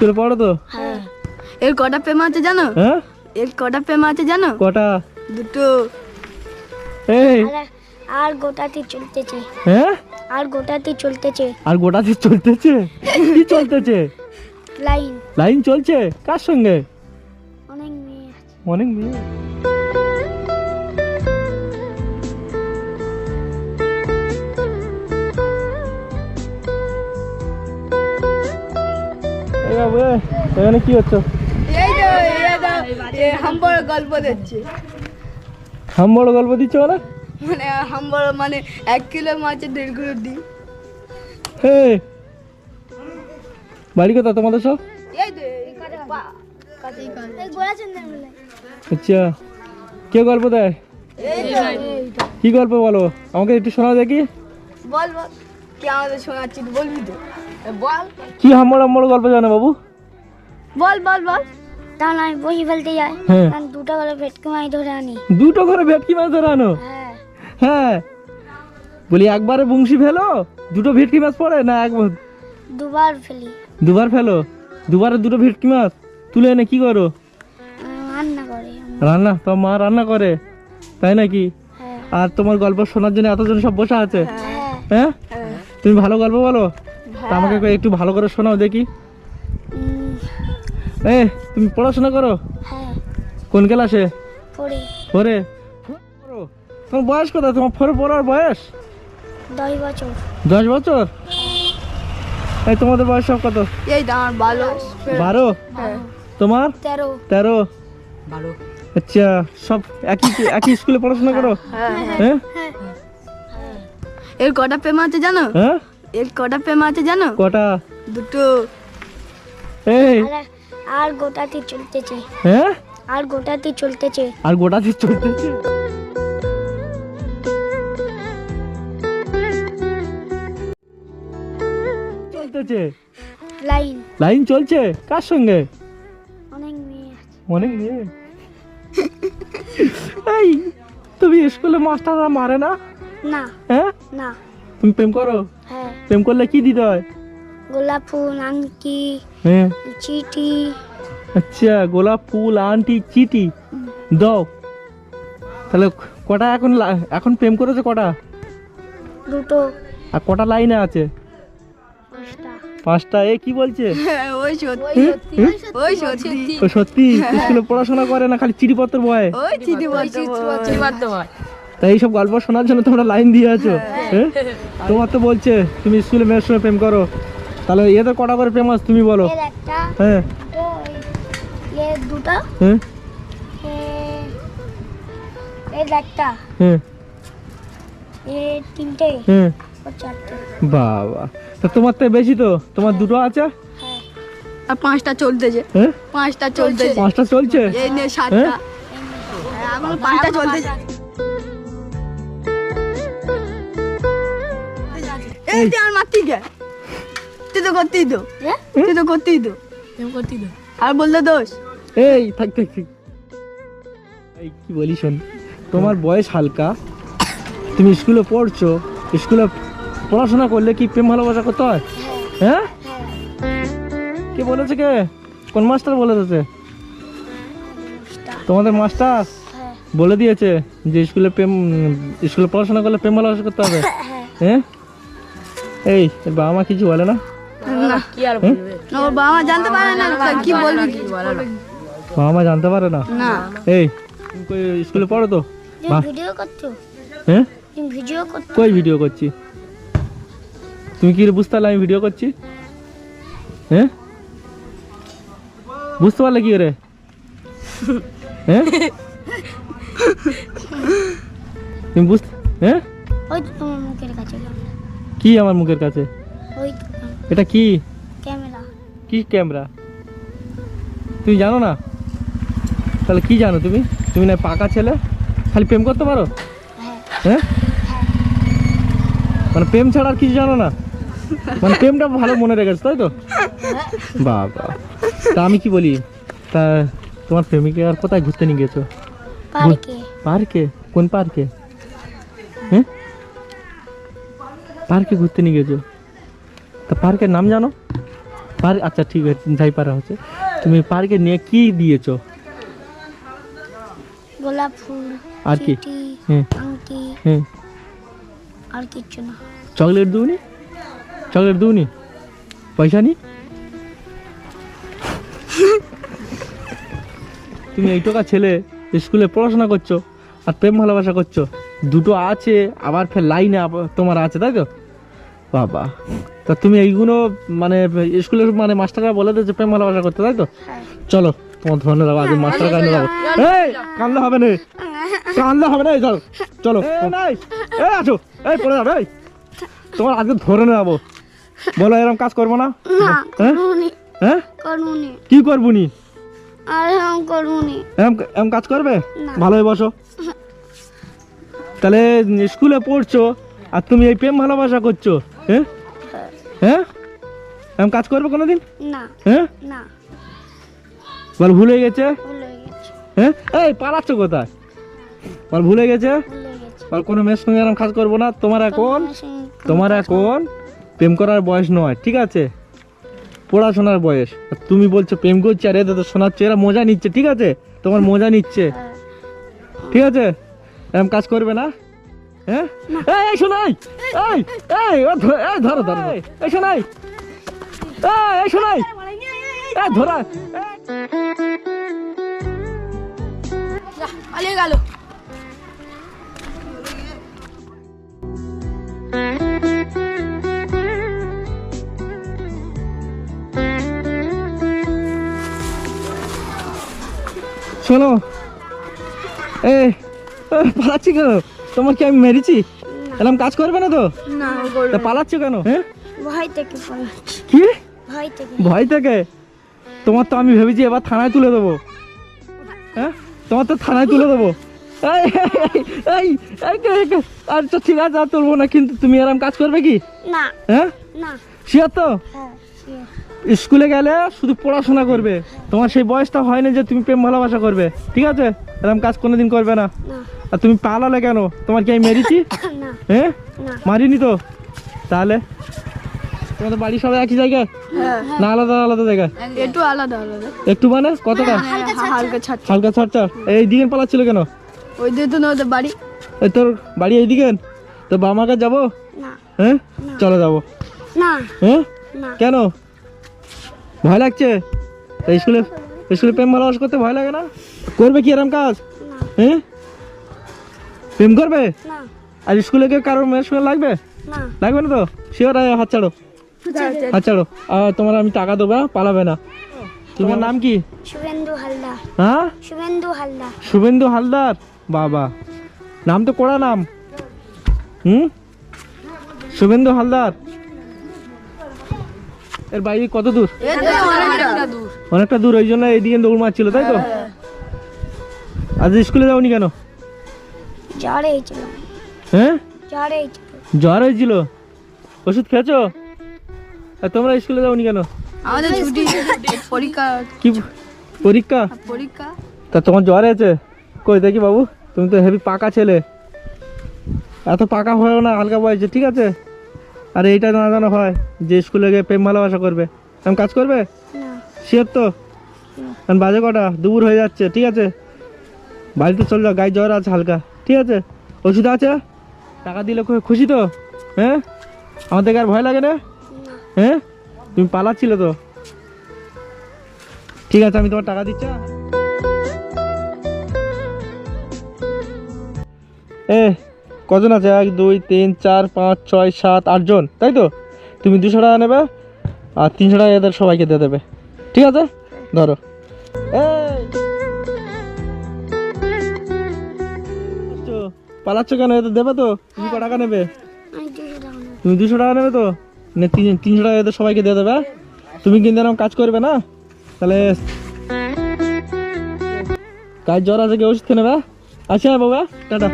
স্কুলে পড়ো তো? হ্যাঁ। এর কটা প্রেম আছে জানো? হ্যাঁ? এর কটা প্রেম আছে জানো? কটা? দুটো। এই। আর- আর গোটাতে চলতেছে। হ্যাঁ? আর গোটাতে চলতেছে। আর গোটাতে চলতেছে? কি চলতেছে? লাইন। লাইন চলছে? কার সঙ্গে? অনেক মেয়ে আছে। অনেক মেয়ে। এই এখানে কি হচ্ছে? এই তো এই হাম্বর গল্প দিচ্ছে হাম বড় গল্প দিচ্ছ মানে? মানে হাম্বর মানে এক কিলো মাছে দেড় কিলো দিই হে বাড়ি কোথা তোমাদের সব? এই তো আচ্ছা কে গল্প দেয়? কি গল্প বলো? আমাকে একটু শোনাও দেখি। বল বল। কি আমাদের শোনাচ্ছি তুই বলবি তো? বল। কি হাম্বড় হাম্বড় গল্প জানো বাবু? বল বল বল। তখন আমি বসি ফেলতে যাই। হ্যাঁ। দুটো করে ভেটকি মাছ ধরে আনি। দুটো করে ভেটকি মাছ ধরে আনো? হ্যাঁ। হ্যাঁ। বলি একবারে বংশী ফেলো? দুটো ভেটকি মাছ পড়ে না একবার দুবার ফেলি। দুবার ফেলো? দুবারে দুটো ভেটকি মাছ? তুলে এনে কি করো? রান্না করে। রান্না? তোমার মা রান্না করে? তাই নাকি? হ্যাঁ। আর তোমার গল্প শোনার জন্য এতজন সব বসে আছে? হ্যাঁ। তুমি ভালো গল্প বলো? তা আমাকে একটু ভালো করে শোনাও দেখি। এ তুমি পড়াশোনা করো? হ্যাঁ। কোন ক্লাসে? পড়ি। পড়ো। তোমার বয়স কত তোমার ফোরে পড়ার বয়স? দশ বছর। দশ বছর? এই তোমাদের বয়স সব কত? এই আমার ভালো বারো? হ্যাঁ। তোমার? তেরো। তেরো? আচ্ছা সব একই একই স্কুলে পড়াশোনা করো? হ্যাঁ হ্যাঁ। এর কটা প্রেম আছে জানো? হ্যাঁ? এর কটা প্রেম আছে জানো? কটা? দুটো। এই আর গোটাতে চলতেছে। হ্যাঁ? আর গোটাতে চলতেছে। আর গোটা দিয়ে চলতেছে? চলতেছে? লাইন। লাইন চলছে? কার সঙ্গে? অনেক মেয়ে অনেক মেয়ে? এই তুমি স্কুলে মাস্টাররা মারে না? না। হ্যাঁ? না। তুমি প্রেম করো? হ্যাঁ। প্রেম করলে কি দিতে হয়? গোলাপ ফুল আংটি হ্যাঁ চিঠি। আচ্ছা গোলাপ ফুল আন্টি চিটি দাও। তাহলে কটা এখন লা- এখন প্রেম করেছে কটা? দুটো। আর কটা লাইনে আছে? পাঁচটা। পাঁচটা। এ কি বলছে? হ্যাঁ, ওই সত্যি। ওই সত্যি। ও সত্যি? স্কুলে পড়াশোনা করে না খালি চিঠিপত্র বয়? ওই চিঠি বলতে তাই এইসব গল্প শোনার জন্য তোমরা লাইন দিয়ে আছো হ্যাঁ। তোমার তো বলছে তুমি স্কুলে মেয়ের সঙ্গে প্রেম করো। তাহলে এদের কটা করে প্রেম আছে তুমি বলো। হ্যাঁ। দুটো। হ্যাঁ। এ- এর একটা। হ্যাঁ। তিনটে। হ্যাঁ। বাবা। তা তোমার তো বেশি তো। তোমার দুটো আছে? হ্যাঁ। আর পাঁচটা চলতেছে হ্যাঁ? পাঁচটা চলতেছে পাঁচটা চলছে? এই নে সাতটা। হ্যাঁ, আমার পাঁচটা চলতেছে এই তুই তো করতেই তো? তুই তো করতেই তো আর বললে দোষ? এই থাক থাক থাক। এই কি বলি শোন তোমার বয়স হালকা। তুমি স্কুলে পড়ছো স্কুলে পড়াশোনা করলে কি প্রেম ভালোবাসা করতে হয়? হ্যাঁ? কে বলেছে কে? কোন মাস্টার বলেছে? পাঁচটা তোমাদের মাস্টার? হ্যাঁ। বলে দিয়েছে যে স্কুলে প্রেম স্কুলে পড়াশোনা করলে প্রেম ভালোবাসা করতে হবে। হ্যাঁ। হ্যাঁ? এই বাবা মা কিছু বলে না। না। ওর বাবা মা জানতে পারে না কি বলবি? কি? বাবা জানতে পারে না? না। এই তুমি স্কুলে পড়ো তো? ভিডিও করছ? হ্যাঁ? তুমি ভিডিও করছ? কই ভিডিও করছি? তুমি কি বুঝতে পারলে আমি ভিডিও করছি? হ্যাঁ? বুঝতে পারলে কি রে হ্যাঁ? তুমি বুঝতে হ্যাঁ? ওই তো তোমার মুখের কাছে। কি আমার মুখের কাছে? ওই এটা কি? ক্যামেরা। কি ক্যামেরা? তুমি জানো না? তাহলে কি জানো তুমি? তুমি না পাকা ছেলে? খালি প্রেম করতে পারো? হ্যাঁ। হ্যাঁ? মানে প্রেম ছাড়া আর কিছু জানো না? মানে প্রেমটা ভালো মনে রেখেছো তাই তো? বাবা। তা আমি কি বলি? তা তোমার প্রেমিকে আর কোথায় ঘুরতে নিয়ে গেছো? পার্কে। পার্কে? কোন পার্কে? হ্যাঁ? পার্কে ঘুরতে নিয়ে গেছো? তা পার্কের নাম জানো? পার্ক আচ্ছা ঠিক আছে যাই পারা হচ্ছে। তুমি পার্কে নিয়ে কি দিয়েছ? গোলাপ ফুল আর কি? চিঠি, হুম। হ্যাঁ। আর না। চকলেট দুনি চকলেট দুনি পয়সা নি তুমি এই টাকা ছেলে স্কুলে পড়াশোনা করছ আর প্রেম ভালোবাসা করছ। দুটো আছে আবার ফের লাইনে তোমার আছে তাই তো? বাবা। তা তুমি এইগুলো মানে স্কুলের মানে মাস্টাররা বলে দিয়েছে প্রেম ভালোবাসা করতে তাই তো? হ্যাঁ। চলো তোমার ধরনের যাব আজ মাস্টার কান্দে যাব এই কান্দলে হবে না কান্দলে হবে না এই চলো চলো। এই এই আছো এই পড়ে যাবে এই। তোমার আজকে ধরে নিয়ে যাব। বলো এরকম কাজ করব না? হ্যাঁ? হ্যাঁ? কি করবনি এরম কাজ করবে? ভালোই বসো। তাহলে স্কুলে পড়ছো আর তুমি এই প্রেম ভালোবাসা করছ হ্যাঁ? হ্যাঁ? এরম কাজ করবে কোনোদিন? না হ্যাঁ? না। বল ভুলে গেছে? হ্যাঁ এই পালাচ্ছ কোথায়? বল ভুলে গেছে? ভুলে গেছি। আর কোনো মেয়ের সঙ্গে এরকম কাজ করব না। তোমার এখন তোমার এখন প্রেম করার বয়স নয় ঠিক আছে? পড়াশোনার বয়স। তুমি বলছো প্রেম করছি আর এদের তো শোনাচ্ছে এরা মজা নিচ্ছে ঠিক আছে? তোমার মজা নিচ্ছে। হ্যাঁ। ঠিক আছে? এরকম কাজ করবে না? হ্যাঁ এই, শোনাই এই এই এই ধরো ধরো। এই শোনাই এই, এই শোনাই এই ধরা। পালিয়ে গেল শোনো এই, পালাচ্ছি কেন তোমার কি আমি মেরেছি? এরকম কাজ করবে না তো? না তা পালাচ্ছ কেন? হ্যাঁ? ভয় থেকে কি? ভয় থেকে। ভয় থেকে? তোমার তো আমি ভেবেছি এবার থানায় তুলে দেবো। হ্যাঁ? তোমার তো থানায় তুলে দেবো। এই, আচ্ছা ঠিক আছে আর তুলবো না কিন্তু তুমি এরকম কাজ করবে কি? না। হ্যাঁ? না। শিওর তো? হ্যাঁ. স্কুলে গেলে শুধু পড়াশোনা করবে। তোমার সেই বয়সটা হয় না যে তুমি প্রেম ভালোবাসা করবে। ঠিক আছে? এরকম কাজ কোনোদিন করবে না। আর তুমি পালালে কেন? তোমার কি আমি মেরেছি? হ্যাঁ মারিনি তো? তাহলে? তোমাদের বাড়ি সবাই একই জায়গায়? হ্যাঁ। না আলাদা আলাদা জায়গায়? একটু আলাদা আলাদা। একটু মানে? কতটা? হালকা হালকা ছাড়ছা। এই দিকে পালাচ্ছিল কেন? ওই তো না ওদের বাড়ি। এই তোর বাড়ি তো বামাকে যাব? হ্যাঁ? চলো যাব। না। হ্যাঁ? কেন? ভয় লাগছে? তা স্কুলে স্কুলে প্রেম ভালোবাসা করতে ভয় লাগে না? করবে কি এরম কাজ? হ্যাঁ? প্রেম করবে? আর স্কুলে গিয়ে কারোর মেয়ের সঙ্গে লাগবে? লাগবে না তো? শিওর হাত ছাড়ো। হাত ছাড়ো। আর তোমার আমি টাকা দেবো হ্যাঁ? পালাবে না। তোমার নাম কি? শুভেন্দু হালদার। হ্যাঁ? শুভেন্দু হালদার। শুভেন্দু হালদার? বাবা। নাম তো কোড়া নাম। হুম? শুভেন্দু হালদার? এর বাইরে কত দূর? অনেকটা দূর। ওই জন্য এইদিকে দৌড় মারছিল তাই তো? আজ স্কুলে যাওনি কেন? জ্বর হয়েছিল। হ্যাঁ? জ্বর হয়েছিল। ওষুধ খেয়েছো? আর তোমরা স্কুলে যাওনি কেন? আমাদের ছুটি। পরীক্ষা। কি পরীক্ষা? পরীক্ষা? তা তোমার জ্বর হয়েছে? কই দেখি বাবু তুমি তো হেভি পাকা ছেলে। এত পাকা হয়েও না হালকা বয়সে ঠিক আছে? আর এইটা না জানো হয় যে স্কুলে গিয়ে প্রেম ভালোবাসা করবে। এমন কাজ করবে? শিওর তো? এখন বাজে কটা? দুপুর হয়ে যাচ্ছে ঠিক আছে? বাড়িতে চল যাও গায়ে জ্বর আছে হালকা ঠিক আছে? ওষুধ আছে? টাকা দিলে খুব খুশি তো? হ্যাঁ? আমাদের আর ভয় লাগে না? হ্যাঁ? তুমি পালাচ্ছিলে তো? ঠিক আছে আমি তোমার টাকা দিচ্ছি? এ কজন আছে? এক, দুই, তিন, চার, পাঁচ, ছয়, সাত আটজন তাই তো? তুমি দুশো টাকা নেবে আর তিনশো টাকা এদের সবাইকে দিয়ে দেবে। ঠিক আছে? ধরো। পালাচ্ছ? কেন? এদের দেবে তো? তুমি ক টাকা নেবে। তুমি দুশো টাকা নেবে তো? তিনশো টাকা এদের সবাইকে দিয়ে দেবে হ্যাঁ? তুমি কিন্তু এরকম কাজ করবে না? তাহলে কাজ জ্বর আছে কি? ওষুধ নেবে? আচ্ছা বাবা টাটা।